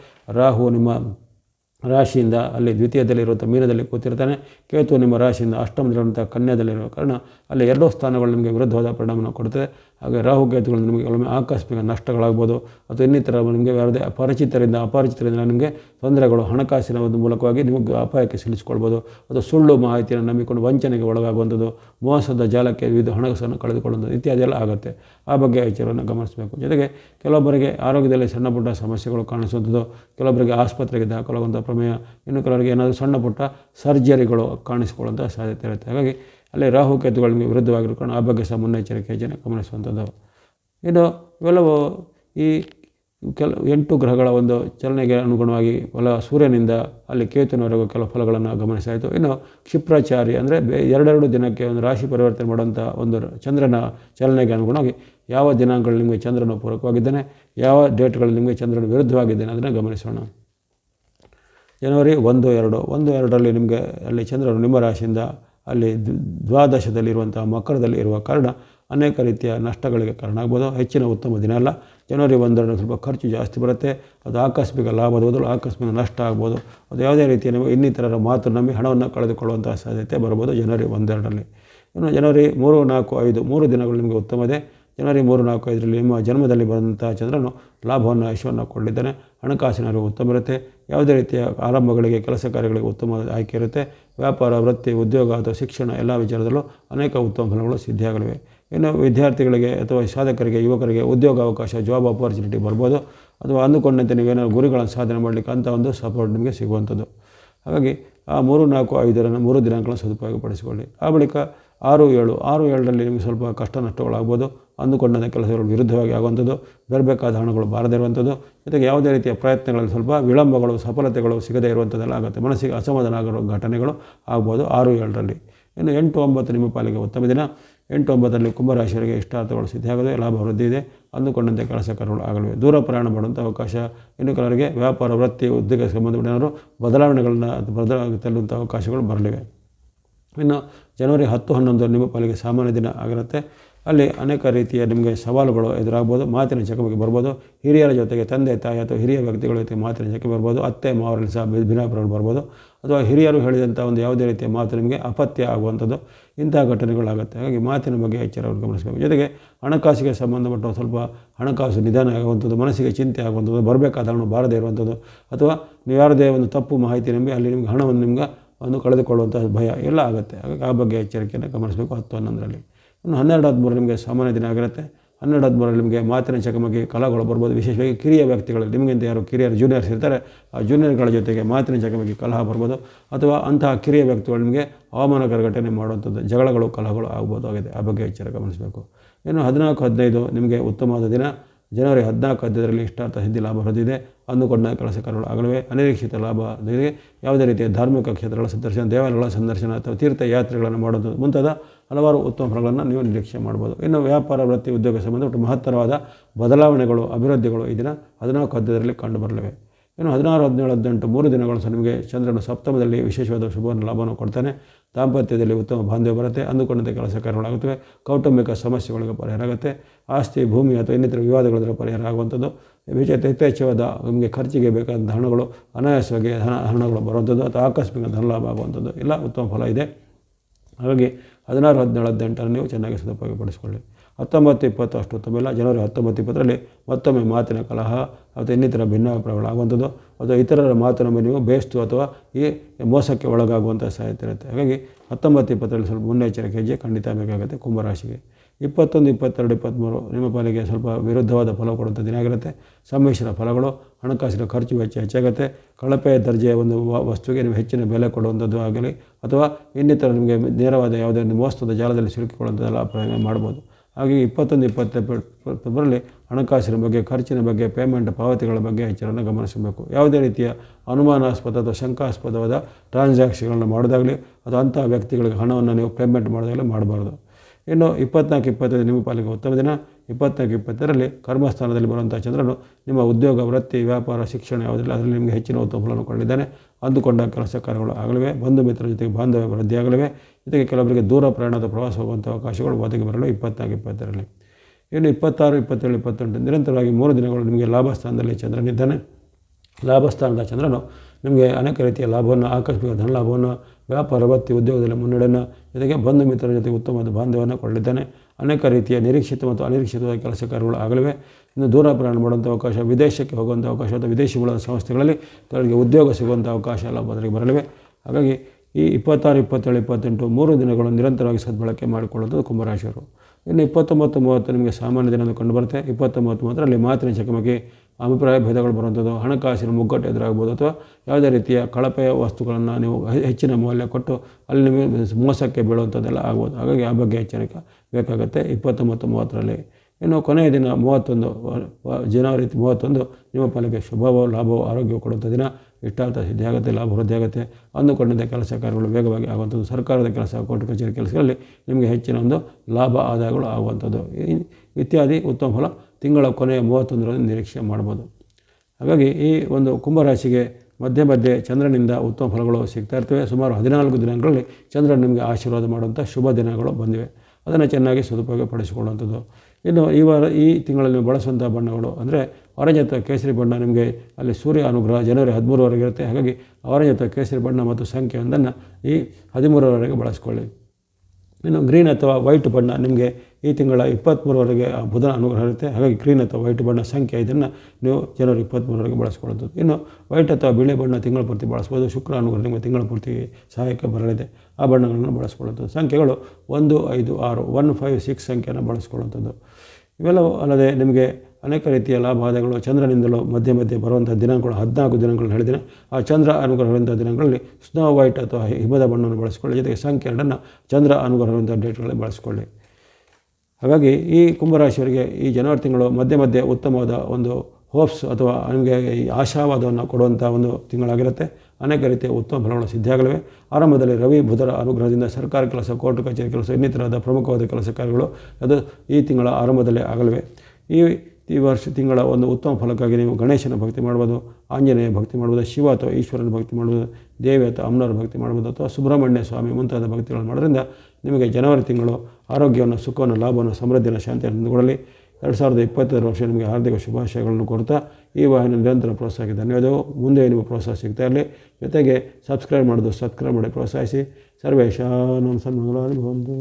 ರಾಹು ನಿಮ್ಮ ರಾಶಿಯಿಂದ ಅಲ್ಲಿ ದ್ವಿತೀಯದಲ್ಲಿರುವಂಥ ಮೀನದಲ್ಲಿ ಕೂತಿರ್ತಾನೆ. ಕೇತು ನಿಮ್ಮ ರಾಶಿಯಿಂದ ಅಷ್ಟಮದಲ್ಲಿರುವಂಥ ಕನ್ಯಾದಲ್ಲಿರೋ ಕಾರಣ ಅಲ್ಲಿ ಎರಡೂ ಸ್ಥಾನಗಳು ನಿಮಗೆ ವಿರುದ್ಧವಾದ ಪರಿಣಾಮವನ್ನು ಕೊಡುತ್ತದೆ ಹಾಗೆ ರಾಹು ಕೇತುಗಳು ನಿಮಗೆ ಕೆಲವೊಮ್ಮೆ ಆಕಸ್ಮಿಕ ನಷ್ಟಗಳಾಗ್ಬೋದು. ಅಥವಾ ಇನ್ನಿತರ ನಿಮಗೆ ಯಾವುದೇ ಅಪರಿಚಿತರಿಂದ ಅಪರಿಚಿತರಿಂದ ನಿಮಗೆ ತೊಂದರೆಗಳು, ಹಣಕಾಸಿನ ಒಂದು ಮೂಲಕವಾಗಿ ನಿಮಗೆ ಅಪಾಯಕ್ಕೆ ಸಿಲುಕಿಸ್ಕೊಳ್ಬೋದು. ಅಥವಾ ಸುಳ್ಳು ಮಾಹಿತಿಯನ್ನು ನಂಬಿಕೊಂಡು ವಂಚನೆಗೆ ಒಳಗಾಗುವಂಥದ್ದು, ಮೋಸದ ಜಾಲಕ್ಕೆ ವಿವಿಧ ಹಣಕಾಸನ್ನು ಕಳೆದುಕೊಳ್ಳುವಂಥದ್ದು ಇತ್ಯಾದಿ ಎಲ್ಲ ಆಗುತ್ತೆ. ಆ ಬಗ್ಗೆ ವಿಚಾರವನ್ನು ಗಮನಿಸಬೇಕು. ಜೊತೆಗೆ ಕೆಲವೊಬ್ಬರಿಗೆ ಆರೋಗ್ಯದಲ್ಲಿ ಸಣ್ಣ ಪುಟ್ಟ ಸಮಸ್ಯೆಗಳು ಕಾಣಿಸುವಂಥದ್ದು, ಕೆಲವೊಬ್ಬರಿಗೆ ಆಸ್ಪತ್ರೆಗೆ ದಾಖಲಾಗುವಂಥ ಪ್ರಮೇಯ, ಇನ್ನು ಕೆಲವರಿಗೆ ಏನಾದರೂ ಸಣ್ಣ ಪುಟ್ಟ ಸರ್ಜರಿಗಳು ಕಾಣಿಸಿಕೊಳ್ಳುವಂಥ ಸಾಧ್ಯತೆ ಇರುತ್ತೆ. ಹಾಗಾಗಿ ಅಲ್ಲಿ ರಾಹುಕೇತುಗಳು ನಿಮಗೆ ವಿರುದ್ಧವಾಗಿರೋ ಕಾರಣ ಆ ಬಗ್ಗೆ ಸಹ ಮುನ್ನೆಚ್ಚರಿಕೆ ಜನ ಗಮನಿಸುವಂಥದ್ದು. ಇನ್ನು ಇವೆಲ್ಲವೂ ಈ ಕೆಲ ಎಂಟು ಗ್ರಹಗಳ ಒಂದು ಚಲನೆಗೆ ಅನುಗುಣವಾಗಿ ಫಲ ಸೂರ್ಯನಿಂದ ಅಲ್ಲಿ ಕೇತುನವರೆಗೂ ಕೆಲವು ಫಲಗಳನ್ನು ಗಮನಿಸಾಯಿತು ಇನ್ನು ಕ್ಷಿಪ್ರಾಚಾರಿ ಅಂದರೆ ಬೇ ಎರಡೆರಡು ದಿನಕ್ಕೆ ಒಂದು ರಾಶಿ ಪರಿವರ್ತನೆ ಮಾಡುವಂಥ ಒಂದು ಚಂದ್ರನ ಚಲನೆಗೆ ಅನುಗುಣವಾಗಿ ಯಾವ ದಿನಾಂಕಗಳಲ್ಲಿ ನಿಮಗೆ ಚಂದ್ರನು ಪೂರಕವಾಗಿದ್ದಾನೆ, ಯಾವ ಡೇಟ್ಗಳು ನಿಮಗೆ ಚಂದ್ರನ ವಿರುದ್ಧವಾಗಿದ್ದಾನೆ ಅದನ್ನು ಗಮನಿಸೋಣ. ಜನವರಿ ಒಂದು ಎರಡು, ಒಂದು ಎರಡರಲ್ಲಿ ನಿಮಗೆ ಅಲ್ಲಿ ಚಂದ್ರನು ನಿಮ್ಮ ರಾಶಿಯಿಂದ ಅಲ್ಲಿ ದ್ವಾದಶದಲ್ಲಿರುವಂತಹ ಮಕರದಲ್ಲಿ ಇರುವ ಕಾರಣ ಅನೇಕ ರೀತಿಯ ನಷ್ಟಗಳಿಗೆ ಕಾರಣ ಆಗ್ಬೋದು ಹೆಚ್ಚಿನ ಉತ್ತಮ ದಿನ ಅಲ್ಲ. ಜನವರಿ ಒಂದರಲ್ಲಿ ಸ್ವಲ್ಪ ಖರ್ಚು ಜಾಸ್ತಿ ಬರುತ್ತೆ. ಅದು ಆಕಸ್ಮಿಕ ಲಾಭದ ಬದಲು ಆಕಸ್ಮಿಕ ನಷ್ಟ ಆಗ್ಬೋದು. ಅದು ಯಾವುದೇ ರೀತಿಯ ಇನ್ನಿತರರ ಮಾತು ನಂಬಿ ಹಣವನ್ನು ಕಳೆದುಕೊಳ್ಳುವಂತಹ ಸಾಧ್ಯತೆ ಬರ್ಬೋದು ಜನವರಿ ಒಂದೆರಡರಲ್ಲಿ ಇನ್ನು ಜನವರಿ ಮೂರು, ನಾಲ್ಕು, ಐದು, ಮೂರು ದಿನಗಳು ನಿಮಗೆ ಉತ್ತಮ ಇದೆ. ಜನವರಿ ಮೂರು, ನಾಲ್ಕು, ಐದರಲ್ಲಿ ನಿಮ್ಮ ಜನ್ಮದಲ್ಲಿ ಬಂದಂತಹ ಚಂದ್ರನು ಲಾಭವನ್ನು ಯಶವನ್ನು ಕೊಡಲಿದ್ದಾನೆ ಹಣಕಾಸಿನ ಉತ್ತಮ ಇರುತ್ತೆ. ಯಾವುದೇ ರೀತಿಯ ಆರಂಭಗಳಿಗೆ, ಕೆಲಸ ಕಾರ್ಯಗಳಿಗೆ ಉತ್ತಮ ಆಯ್ಕೆ ಇರುತ್ತೆ. ವ್ಯಾಪಾರ, ವೃತ್ತಿ, ಉದ್ಯೋಗ ಅಥವಾ ಶಿಕ್ಷಣ ಎಲ್ಲ ವಿಚಾರದಲ್ಲೂ ಅನೇಕ ಉತ್ತಮ ಫಲಗಳು ಸಿದ್ಧಿಯಾಗಲಿವೆ. ಇನ್ನು ವಿದ್ಯಾರ್ಥಿಗಳಿಗೆ ಅಥವಾ ಸಾಧಕರಿಗೆ, ಯುವಕರಿಗೆ ಉದ್ಯೋಗ ಅವಕಾಶ ಜಾಬ್ ಆಪರ್ಚುನಿಟಿ ಬರ್ಬೋದು. ಅಥವಾ ಅಂದುಕೊಂಡಂತೆ ನೀವೇನಾದ್ರು ಗುರಿಗಳನ್ನು ಸಾಧನೆ ಮಾಡಲಿಕ್ಕೆ ಅಂತ ಒಂದು ಸಪೋರ್ಟ್ ನಿಮಗೆ ಸಿಗುವಂಥದ್ದು. ಹಾಗಾಗಿ ಆ ಮೂರು ನಾಲ್ಕು ಐದರನ್ನು ಮೂರು ದಿನಾಂಕಗಳನ್ನು ಸದುಪಯೋಗಪಡಿಸಿಕೊಳ್ಳಿ. ಆ ಬಳಿಕ ಆರು ಏಳು, ಆರು ಏಳರಲ್ಲಿ ನಿಮಗೆ ಸ್ವಲ್ಪ ಕಷ್ಟ ನಷ್ಟಗಳಾಗ್ಬೋದು. ಅಂದುಕೊಂಡಂಥ ಕೆಲಸಗಳು ವಿರುದ್ಧವಾಗಿ ಆಗುವಂಥದ್ದು ಬರಬೇಕಾದ ಹಣಗಳು ಬಾರದೇ ಇರುವಂಥದ್ದು, ಜೊತೆಗೆ ಯಾವುದೇ ರೀತಿಯ ಪ್ರಯತ್ನಗಳಲ್ಲಿ ಸ್ವಲ್ಪ ವಿಳಂಬಗಳು, ಸಫಲತೆಗಳು ಸಿಗದೇ ಇರುವಂಥದ್ದೆಲ್ಲ ಆಗುತ್ತೆ. ಮನಸ್ಸಿಗೆ ಅಸಮಾಧಾನ ಆಗಿರೋ ಘಟನೆಗಳು ಆಗ್ಬೋದು ಆರು ಏಳರಲ್ಲಿ. ಇನ್ನು ಎಂಟು ಒಂಬತ್ತು ನಿಮ್ಮ ಪಾಲಿಗೆ ಉತ್ತಮ ದಿನ. ಎಂಟು ಒಂಬತ್ತರಲ್ಲಿ ಕುಂಭರಾಶಿಯವರಿಗೆ ಇಷ್ಟಾರ್ಥಗಳು ಸಿದ್ಧಿಯಾಗದೆ, ಲಾಭ ವೃದ್ಧಿ ಇದೆ. ಅಂದುಕೊಂಡಂತೆ ಕೆಲಸ ಕಾರ್ಯಗಳು ಆಗಲಿವೆ. ದೂರ ಪ್ರಯಾಣ ಮಾಡುವಂಥ ಅವಕಾಶ. ಇನ್ನು ಕೆಲವರಿಗೆ ವ್ಯಾಪಾರ, ವೃತ್ತಿ, ಉದ್ಯೋಗ ಸಂಬಂಧಪಟ್ಟವರು ಬದಲಾವಣೆಗಳನ್ನ ತಲ್ಲುವಂಥ ಅವಕಾಶಗಳು ಬರಲಿವೆ. ಇನ್ನು ಜನವರಿ ಹತ್ತು ಹನ್ನೊಂದು ನಿಮ್ಮ ಪಾಲಿಗೆ ಸಾಮಾನ್ಯ ದಿನ ಆಗಿರುತ್ತೆ. ಅಲ್ಲಿ ಅನೇಕ ರೀತಿಯ ನಿಮಗೆ ಸವಾಲುಗಳು ಎದುರಾಗ್ಬೋದು, ಮಾತಿನ ಚಕಮಕಿ ಬರ್ಬೋದು, ಹಿರಿಯರ ಜೊತೆಗೆ ತಂದೆ, ತಾಯಿ ಅಥವಾ ಹಿರಿಯ ವ್ಯಕ್ತಿಗಳ ಜೊತೆ ಮಾತಿನ ಚಕಮಕಿ ಬರ್ಬೋದು, ಅತ್ತೆ ಮಾವರಲ್ಲಿ ಸಹ ಭಿನ್ನಾಭಿಪ್ರಾಯಗಳು ಬರ್ಬೋದು. ಅಥವಾ ಹಿರಿಯರು ಹೇಳಿದಂಥ ಒಂದು ಯಾವುದೇ ರೀತಿಯ ಮಾತು ನಿಮಗೆ ಅಪತ್ಯ ಆಗುವಂಥದ್ದು ಇಂತಹ ಘಟನೆಗಳಾಗುತ್ತೆ. ಹಾಗಾಗಿ ಮಾತಿನ ಬಗ್ಗೆ ಎಚ್ಚರವನ್ನು ಗಮನಿಸಬೇಕು. ಜೊತೆಗೆ ಹಣಕಾಸಿಗೆ ಸಂಬಂಧಪಟ್ಟ ಸ್ವಲ್ಪ ಹಣಕಾಸು ನಿಧಾನ ಆಗುವಂಥದ್ದು, ಮನಸ್ಸಿಗೆ ಚಿಂತೆ ಆಗುವಂಥದ್ದು, ಬರಬೇಕಾದ ಹಣ ಬಾರದೇ ಇರುವಂಥದ್ದು, ಅಥವಾ ನೀವು ಯಾರದೇ ಒಂದು ತಪ್ಪು ಮಾಹಿತಿ ನಿಮಗೆ, ಅಲ್ಲಿ ನಿಮ್ಗೆ ಹಣವನ್ನು ನಿಮ್ಗೆ ಒಂದು ಕಳೆದುಕೊಳ್ಳುವಂಥ ಭಯ ಎಲ್ಲ ಆಗುತ್ತೆ. ಹಾಗಾಗಿ ಆ ಬಗ್ಗೆ ಎಚ್ಚರಿಕೆಯನ್ನು ಗಮನಿಸಬೇಕು. ಹತ್ತು ಹನ್ನೊಂದರಲ್ಲಿ. ಇನ್ನು ಹನ್ನೆರಡು ಹದಿಮೂರು ನಿಮಗೆ ಸಾಮಾನ್ಯ ದಿನ ಆಗಿರುತ್ತೆ. ಹನ್ನೆರಡು ಹದಿಮೂರಲ್ಲಿ ನಿಮಗೆ ಮಾತಿನ ಚಕಮಕಿ ಕಲಾಗಳು ಬರ್ಬೋದು. ವಿಶೇಷವಾಗಿ ಕಿರಿಯ ವ್ಯಕ್ತಿಗಳು ನಿಮಗಿಂತ ಯಾರು ಕಿರಿಯರು ಜೂನಿಯರ್ಸ್ ಇರ್ತಾರೆ, ಆ ಜೂನಿಯರ್ಗಳ ಜೊತೆಗೆ ಮಾತಿನ ಚಕಮಕಿ ಕಲಹ ಬರ್ಬೋದು. ಅಥವಾ ಅಂತಹ ಕಿರಿಯ ವ್ಯಕ್ತಿಗಳು ನಿಮಗೆ ಹವಾಮಾನಕರ ಘಟನೆ ಮಾಡುವಂಥದ್ದು, ಜಗಳಗಳು, ಕಲಹಗಳು ಆಗ್ಬೋದು. ಆಗಿದೆ ಆ ಬಗ್ಗೆ ಎಚ್ಚರ ಗಮನಿಸಬೇಕು. ಇನ್ನು ಹದಿನಾಲ್ಕು, ಹದಿನೈದು ನಿಮಗೆ ಉತ್ತಮವಾದ ದಿನ. ಜನವರಿ ಹದಿನಾಲ್ಕು, ಹದಿನೈದರಲ್ಲಿ ಇಷ್ಟಾರ್ಥ ಸಿದ್ಧಿ ಲಾಭ ಹೊರದಿದೆ. ಅಂದುಕೊಂಡ ಕೆಲಸ ಕಾರ್ಯಗಳು ಆಗಲಿವೆ ಅನಿರೀಕ್ಷಿತ ಲಾಭ. ಜೊತೆಗೆ ಯಾವುದೇ ರೀತಿಯ ಧಾರ್ಮಿಕ ಕ್ಷೇತ್ರಗಳ ಸಂದರ್ಶನ, ದೇವಾಲಯಗಳ ಸಂದರ್ಶನ ಅಥವಾ ತೀರ್ಥಯಾತ್ರೆಗಳನ್ನು ಮಾಡೋದು ಮುಂತಾದ ಹಲವಾರು ಉತ್ತಮ ಫಲಗಳನ್ನು ನೀವು ನಿರೀಕ್ಷೆ ಮಾಡ್ಬೋದು. ಇನ್ನು ವ್ಯಾಪಾರ, ವೃತ್ತಿ, ಉದ್ಯೋಗ ಸಂಬಂಧಪಟ್ಟು ಮಹತ್ತರವಾದ ಬದಲಾವಣೆಗಳು, ಅಭಿವೃದ್ಧಿಗಳು ಈ ದಿನ ಹದಿನಾಲ್ಕು, ಹದಿನೈದರಲ್ಲಿ ಕಂಡುಬರಲಿವೆ ಇನ್ನು ಹದಿನಾರು, ಹದಿನೇಳು, ಹದಿನೆಂಟು, ಮೂರು ದಿನಗಳು ಸಹ ನಿಮಗೆ ಚಂದ್ರನ ಸಪ್ತಮದಲ್ಲಿ ವಿಶೇಷವಾದ ಶುಭವನ್ನು, ಲಾಭವನ್ನು ಕೊಡ್ತಾನೆ. ದಾಂಪತ್ಯದಲ್ಲಿ ಉತ್ತಮ ಬಾಂಧವ್ಯ ಬರುತ್ತೆ. ಅಂದುಕೊಂಡಂತೆ ಕೆಲಸ ಕಾರ್ಯಗಳಾಗುತ್ತವೆ ಕೌಟುಂಬಿಕ ಸಮಸ್ಯೆಗಳಿಗೆ ಪರಿಹಾರ ಆಗುತ್ತೆ. ಆಸ್ತಿ, ಭೂಮಿ ಅಥವಾ ಇನ್ನಿತರ ವಿವಾದಗಳಿದ್ರೆ ಪರಿಹಾರ ಆಗುವಂಥದ್ದು. ವಿಚ ಯಥೇಚ್ಛವಾದ ನಮಗೆ ಖರ್ಚಿಗೆ ಬೇಕಾದಂಥ ಹಣಗಳು, ಅನಾಯಾಸವಾಗಿ ಹಣ, ಹಣಗಳು ಬರುವಂಥದ್ದು ಅಥವಾ ಆಕಸ್ಮಿಕ ಧನಲಾಭ ಆಗುವಂಥದ್ದು, ಎಲ್ಲ ಉತ್ತಮ ಫಲ ಇದೆ. ಹಾಗಾಗಿ ಹದಿನಾರು ಹದಿನೇಳು ಹದಿನೆಂಟರ ನೀವು ಚೆನ್ನಾಗಿ ಸದುಪಯೋಗಪಡಿಸಿಕೊಳ್ಳಿ. ಹತ್ತೊಂಬತ್ತು, ಇಪ್ಪತ್ತು ಅಷ್ಟು ಉತ್ತಮ ಇಲ್ಲ. ಜನವರಿ ಹತ್ತೊಂಬತ್ತು, ಇಪ್ಪತ್ತರಲ್ಲಿ ಮತ್ತೊಮ್ಮೆ ಮಾತಿನ ಕಲಹ ಅಥವಾ ಇನ್ನಿತರ ಭಿನ್ನಾಭಿಪ್ರಾಯಗಳಾಗುವಂಥದ್ದು ಅಥವಾ ಇತರರ ಮಾತನ್ನು ನೀವು ಬೇಸ್ತು ಅಥವಾ ಈ ಮೋಸಕ್ಕೆ ಒಳಗಾಗುವಂಥ ಸಾಧ್ಯತೆ ಇರುತ್ತೆ. ಹಾಗಾಗಿ ಹತ್ತೊಂಬತ್ತು, ಇಪ್ಪತ್ತರಲ್ಲಿ ಸ್ವಲ್ಪ ಮುನ್ನೆಚ್ಚರಿಕೆ ಹೆಜ್ಜೆ ಖಂಡಿತ ಬೇಕಾಗುತ್ತೆ ಕುಂಭರಾಶಿಗೆ. ಇಪ್ಪತ್ತೊಂದು, ಇಪ್ಪತ್ತೆರಡು, ಇಪ್ಪತ್ತ್ಮೂರು ನಿಮ್ಮ ಪಾಲಿಗೆ ಸ್ವಲ್ಪ ವಿರುದ್ಧವಾದ ಫಲ ಕೊಡುವಂಥ ದಿನ ಆಗಿರುತ್ತೆ. ಸಮ್ಮಿಶ್ರ ಫಲಗಳು, ಹಣಕಾಸಿನ ಖರ್ಚು ವೆಚ್ಚ ಹೆಚ್ಚಾಗುತ್ತೆ. ಕಳಪೆ ದರ್ಜೆಯ ಒಂದು ವಸ್ತುವಿಗೆ ನೀವು ಹೆಚ್ಚಿನ ಬೆಲೆ ಕೊಡುವಂಥದ್ದು ಆಗಲಿ ಅಥವಾ ಇನ್ನಿತರ ನಿಮಗೆ ನೇರವಾದ ಯಾವುದೇ ಒಂದು ಮೋಸದ ಜಾಲದಲ್ಲಿ ಸಿಲುಕಿಕೊಳ್ಳುವಂಥದ್ದೆಲ್ಲ ಪ್ರಯೋಗ ಮಾಡ್ಬೋದು. ಹಾಗೆ ಇಪ್ಪತ್ತೊಂದು ಇಪ್ಪತ್ತೊಂದರಲ್ಲಿ ಹಣಕಾಸಿನ ಬಗ್ಗೆ, ಖರ್ಚಿನ ಬಗ್ಗೆ, ಪೇಮೆಂಟ್ ಪಾವತಿಗಳ ಬಗ್ಗೆ ಹೆಚ್ಚಿನ ಗಮನಿಸಬೇಕು. ಯಾವುದೇ ರೀತಿಯ ಅನುಮಾನಾಸ್ಪದ ಅಥವಾ ಶಂಕಾಸ್ಪದವಾದ ಟ್ರಾನ್ಸಾಕ್ಷನ್ಗಳನ್ನು ಮಾಡೋದಾಗಲಿ ಅಥವಾ ಅಂತಹ ವ್ಯಕ್ತಿಗಳಿಗೆ ಹಣವನ್ನು ನೀವು ಪೇಮೆಂಟ್ ಮಾಡೋದಾಗಲಿ ಮಾಡಬಾರ್ದು. ಇನ್ನು ಇಪ್ಪತ್ನಾಲ್ಕು ಇಪ್ಪತ್ತೈದು ನಿಮ್ಮ ಪಾಲಿಗೆ ಉತ್ತಮ ದಿನ. ಇಪ್ಪತ್ನಾಲ್ಕು ಇಪ್ಪತ್ತರಲ್ಲಿ ಕರ್ಮಸ್ಥಾನದಲ್ಲಿ ಬರುವಂಥ ಚಂದ್ರನು ನಿಮ್ಮ ಉದ್ಯೋಗ, ವೃತ್ತಿ, ವ್ಯಾಪಾರ, ಶಿಕ್ಷಣ ಯಾವುದಿಲ್ಲ ಅದರಲ್ಲಿ ನಿಮಗೆ ಹೆಚ್ಚಿನ ಉತ್ತಮ ಫಲವನ್ನು ಕೊಂಡಿದ್ದಾನೆ ಅಂದುಕೊಂಡ ಕೆಲಸ ಕಾರ್ಯಗಳು ಆಗಲಿವೆ. ಬಂಧು ಮಿತ್ರರ ಜೊತೆಗೆ ಬಾಂಧವ್ಯ ವೃದ್ಧಿಯಾಗಲಿವೆ ಜೊತೆಗೆ ಕೆಲವರಿಗೆ ದೂರ ಪ್ರಯಾಣದ ಪ್ರವಾಸ ಹೋಗುವಂಥ ಅವಕಾಶಗಳು ಒದಗಿ ಬರಲು ಇಪ್ಪತ್ನಾಲ್ಕು ಇಪ್ಪತ್ತರಲ್ಲಿ ಇನ್ನು ಇಪ್ಪತ್ತಾರು, ಇಪ್ಪತ್ತೇಳು, ಇಪ್ಪತ್ತೆಂಟು ನಿರಂತರವಾಗಿ ಮೂರು ದಿನಗಳು ನಿಮಗೆ ಲಾಭ ಸ್ಥಾನದಲ್ಲಿ ಚಂದ್ರನಿದ್ದಾನೆ. ಲಾಭಸ್ಥಾನದ ಚಂದ್ರನು ನಿಮಗೆ ಅನೇಕ ರೀತಿಯ ಲಾಭವನ್ನು, ಆಕಸ್ಮಿಕ ಧನಲಾಭವನ್ನು ವ್ಯಾಪಾರ ವೃತ್ತಿ ಉದ್ಯೋಗದಲ್ಲಿ ಮುನ್ನಡೆಯನ್ನು ಜೊತೆಗೆ ಬಂಧು ಮಿತ್ರರ ಜೊತೆ ಉತ್ತಮವಾದ ಬಾಂಧವ್ಯವನ್ನು ಕೊಡಲಿದ್ದಾನೆ ಅನೇಕ ರೀತಿಯ ನಿರೀಕ್ಷಿತ ಮತ್ತು ಅನಿರೀಕ್ಷಿತವಾದ ಕೆಲಸ ಕಾರ್ಯಗಳು ಆಗಲಿವೆ. ಇನ್ನು ದೂರ ಪ್ರಯಾಣ ಮಾಡುವಂಥ ಅವಕಾಶ, ವಿದೇಶಕ್ಕೆ ಹೋಗುವಂಥ ಅವಕಾಶ ಅಥವಾ ವಿದೇಶಿ ಮೂಲದ ಸಂಸ್ಥೆಗಳಲ್ಲಿ ಕೆಲವರಿಗೆ ಉದ್ಯೋಗ ಸಿಗುವಂಥ ಅವಕಾಶ ಎಲ್ಲ ಬದಲಿಗೆ ಬರಲಿವೆ. ಹಾಗಾಗಿ ಈ ಇಪ್ಪತ್ತಾರು, ಇಪ್ಪತ್ತೇಳು, ಇಪ್ಪತ್ತೆಂಟು ಮೂರು ದಿನಗಳು ನಿರಂತರವಾಗಿ ಸದ್ಬಳಕೆ ಮಾಡಿಕೊಳ್ಳುವುದು ಕುಂಭರಾಶಿಯವರು. ಇನ್ನು ಇಪ್ಪತ್ತೊಂಬತ್ತು, ಮೂವತ್ತು ನಿಮಗೆ ಸಾಮಾನ್ಯ ದಿನ ಕಂಡುಬರುತ್ತೆ. ಇಪ್ಪತ್ತೊಂಬತ್ತು, ಮೂವತ್ತರಲ್ಲಿ ಮಾತಿನ ಚಕಮಕಿ ಅಭಿಪ್ರಾಯ ಭೇದಗಳು ಬರುವಂಥದ್ದು, ಹಣಕಾಸಿನ ಮುಗ್ಗಟ್ಟು ಎದುರಾಗ್ಬೋದು ಅಥವಾ ಯಾವುದೇ ರೀತಿಯ ಕಳಪೆ ವಸ್ತುಗಳನ್ನು ನೀವು ಹೆಚ್ಚಿನ ಮೌಲ್ಯ ಕೊಟ್ಟು ಅಲ್ಲಿ ನಿಮಗೆ ಮೋಸಕ್ಕೆ ಬೀಳುವಂಥದ್ದೆಲ್ಲ ಆಗ್ಬೋದು. ಹಾಗಾಗಿ ಆ ಬಗ್ಗೆ ಎಚ್ಚರಿಕೆ ಬೇಕಾಗುತ್ತೆ. ಇಪ್ಪತ್ತೊಂಬತ್ತು ಮೂವತ್ತರಲ್ಲಿ ಇನ್ನು ಕೊನೆಯ ದಿನ ಮೂವತ್ತೊಂದು ಜನವರಿ ಮೂವತ್ತೊಂದು ನಿಮ್ಮ ಪಾಲಿಗೆ ಶುಭವೋ, ಲಾಭವೋ ಆರೋಗ್ಯ ಕೊಡುವಂಥ ದಿನ. ಇಷ್ಟಾರ್ಥ ಸಿದ್ಧಿ ಆಗುತ್ತೆ, ಲಾಭ ವೃದ್ಧಿ ಆಗುತ್ತೆ. ಅಂದುಕೊಂಡಿದ್ದ ಕೆಲಸ ಕಾರ್ಯಗಳು ವೇಗವಾಗಿ ಆಗುವಂಥದ್ದು. ಸರ್ಕಾರದ ಕೆಲಸ, ಕೋರ್ಟ್ ಕಚೇರಿ ಕೆಲಸಗಳಲ್ಲಿ ನಿಮಗೆ ಹೆಚ್ಚಿನ ಒಂದು ಲಾಭ ಆದಾಯಗಳು ಆಗುವಂಥದ್ದು. ಇತ್ಯಾದಿ ಉತ್ತಮ ಫಲ ತಿಂಗಳ ಕೊನೆಯ ಮೂವತ್ತೊಂದರಂದು ನಿರೀಕ್ಷೆ ಮಾಡ್ಬೋದು. ಹಾಗಾಗಿ ಈ ಒಂದು ಕುಂಭರಾಶಿಗೆ ಮಧ್ಯೆ ಮಧ್ಯೆ ಚಂದ್ರನಿಂದ ಉತ್ತಮ ಫಲಗಳು ಸಿಗ್ತಾ ಇರ್ತವೆ. ಸುಮಾರು ಹದಿನಾಲ್ಕು ದಿನಗಳಲ್ಲಿ ಚಂದ್ರ ನಿಮಗೆ ಆಶೀರ್ವಾದ ಮಾಡುವಂಥ ಶುಭ ದಿನಗಳು ಬಂದಿವೆ. ಅದನ್ನು ಚೆನ್ನಾಗಿ ಸದುಪಯೋಗ ಪಡಿಸಿಕೊಳ್ಳುವಂಥದ್ದು ಇನ್ನು ಈ ವಾರ ಈ ತಿಂಗಳಲ್ಲಿ ಬಳಸುವಂಥ ಬಣ್ಣಗಳು ಅಂದರೆ ಆರೆಂಜ್ ಅಥವಾ ಕೇಸರಿ ಬಣ್ಣ ನಿಮಗೆ ಅಲ್ಲಿ ಸೂರ್ಯ ಅನುಗ್ರಹ ಜನವರಿ ಹದಿಮೂರವರೆಗೆ ಇರುತ್ತೆ. ಹಾಗಾಗಿ ಆರೆಂಜ್ ಅಥವಾ ಕೇಸರಿ ಬಣ್ಣ ಮತ್ತು ಸಂಖ್ಯೆ ಒಂದನ್ನು ಈ ಹದಿಮೂರರವರೆಗೆ ಬಳಸ್ಕೊಳ್ಳಿ. ಇನ್ನು ಗ್ರೀನ್ ಅಥವಾ ವೈಟ್ ಬಣ್ಣ ನಿಮಗೆ ಈ ತಿಂಗಳ ಇಪ್ಪತ್ತ್ಮೂರವರೆಗೆ ಆ ಬುಧನ ಅನುಗ್ರಹ ಇರುತ್ತೆ. ಹಾಗಾಗಿ ಗ್ರೀನ್ ಅಥವಾ ವೈಟ್ ಬಣ್ಣ ಸಂಖ್ಯೆ ಇದನ್ನು ನೀವು ಜನವರಿ ಇಪ್ಪತ್ತ್ಮೂರವರೆಗೆ ಬಳಸ್ಕೊಳ್ಳೋದು. ಇನ್ನು ವೈಟ್ ಅಥವಾ ಬಿಳಿ ಬಣ್ಣ ತಿಂಗಳ ಪೂರ್ತಿ ಬಳಸ್ಬೋದು. ಶುಕ್ರ ಅನುಗ್ರಹ ನಿಮಗೆ ತಿಂಗಳ ಪೂರ್ತಿ ಸಹಾಯಕ್ಕೆ ಬರಲಿದೆ. ಆ ಬಣ್ಣಗಳನ್ನು ಬಳಸ್ಕೊಳ್ಳೋದು. ಸಂಖ್ಯೆಗಳು ಒಂದು, ಐದು, ಆರು ಒನ್ ಫೈವ್, ಸಿಕ್ಸ್ ಸಂಖ್ಯೆಯನ್ನು ಬಳಸ್ಕೊಳ್ಳುವಂಥದ್ದು ಇವೆಲ್ಲವೂ ಅಲ್ಲದೆ ನಿಮಗೆ ಅನೇಕ ರೀತಿಯ ಲಾಭಾದಗಳು ಚಂದ್ರನಿಂದಲೂ ಮಧ್ಯೆ ಮಧ್ಯೆ ಬರುವಂಥ ದಿನಗಳು ಹದಿನಾಲ್ಕು ದಿನಗಳನ್ನು ಹೇಳಿದ್ದೇನೆ ಆ ಚಂದ್ರ ಅನುಗ್ರಹವಿರುವಂಥ ದಿನಗಳಲ್ಲಿ ಸ್ನೋ ವೈಟ್ ಅಥವಾ ಹಿಮದ ಬಣ್ಣವನ್ನು ಬಳಸ್ಕೊಳ್ಳಿ. ಜೊತೆಗೆ ಸಂಖ್ಯೆ ಎರಡನ್ನು ಚಂದ್ರ ಅನುಗ್ರಹವಿರುವಂಥ ಡೇಟ್ಗಳಲ್ಲಿ ಬಳಸ್ಕೊಳ್ಳಿ. ಹಾಗಾಗಿ ಈ ಕುಂಭರಾಶಿಯವರಿಗೆ ಈ ಜನವರಿ ತಿಂಗಳು ಮಧ್ಯೆ ಮಧ್ಯೆ ಉತ್ತಮವಾದ ಒಂದು ಹೋಪ್ಸ್ ಅಥವಾ ನಿಮಗೆ ಈ ಆಶಾವಾದವನ್ನು ಕೊಡುವಂಥ ಒಂದು ತಿಂಗಳಾಗಿರುತ್ತೆ. ಅನೇಕ ರೀತಿಯ ಉತ್ತಮ ಫಲಗಳು ಸಿದ್ಧಿಯಾಗಲಿವೆ. ಆರಂಭದಲ್ಲಿ ರವಿ, ಬುಧರ ಅನುಗ್ರಹದಿಂದ ಸರ್ಕಾರಿ ಕೆಲಸ, ಕೋರ್ಟ್ ಕಚೇರಿ ಕೆಲಸ ಇನ್ನಿತರವಾದ ಪ್ರಮುಖವಾದ ಕೆಲಸ ಕಾರ್ಯಗಳು ಅದು ಈ ತಿಂಗಳ ಆರಂಭದಲ್ಲೇ ಆಗಲಿವೆ. ಈ ಈ ವರ್ಷ ತಿಂಗಳ ಒಂದು ಉತ್ತಮ ಫಲಕ್ಕಾಗಿ ನೀವು ಗಣೇಶನ ಭಕ್ತಿ ಮಾಡ್ಬೋದು, ಆಂಜನೇಯ ಭಕ್ತಿ ಮಾಡ್ಬೋದು, ಶಿವ ಅಥವಾ ಈಶ್ವರನ ಭಕ್ತಿ ಮಾಡ್ಬೋದು, ದೇವಿ ಅಥವಾ ಅಮ್ಮನವ್ರ ಭಕ್ತಿ ಮಾಡ್ಬೋದು ಅಥವಾ ಸುಬ್ರಹ್ಮಣ್ಯ ಸ್ವಾಮಿ ಮುಂತಾದ ಭಕ್ತಿಗಳನ್ನು ಮಾಡೋದ್ರಿಂದ ನಿಮಗೆ ಜನವರಿ ತಿಂಗಳು ಆರೋಗ್ಯವನ್ನು, ಸುಖವನ್ನು, ಲಾಭವನ್ನು, ಸಮೃದ್ಧಿಯನ್ನು, ಶಾಂತಿಯನ್ನು ಕೊಡಲಿ ಎರಡು ಸಾವಿರದ ಇಪ್ಪತ್ತರ ವರ್ಷ ನಿಮಗೆ ಹಾರ್ದಿಕ ಶುಭಾಶಯಗಳನ್ನು ಕೊಡ್ತಾ ಈ ವಾಹಿನಿ ನಿರಂತರ ಪ್ರೋತ್ಸಾಹಕ್ಕೆ ಧನ್ಯವಾದವು ಮುಂದೆ ನಿಮ್ಮ ಪ್ರೋತ್ಸಾಹ ಸಿಗ್ತಾ ಇರಲಿ. ಜೊತೆಗೆ ಸಬ್ಸ್ಕ್ರೈಬ್ ಮಾಡೋದು ಸಬ್ಸ್ಕ್ರೈಬ್ ಮಾಡಿ ಪ್ರೋತ್ಸಾಹಿಸಿ. ಸರ್ವೇಶ ನಮ್ಮ ಸನ್ಮಂಗಲಾನುಭವಂತು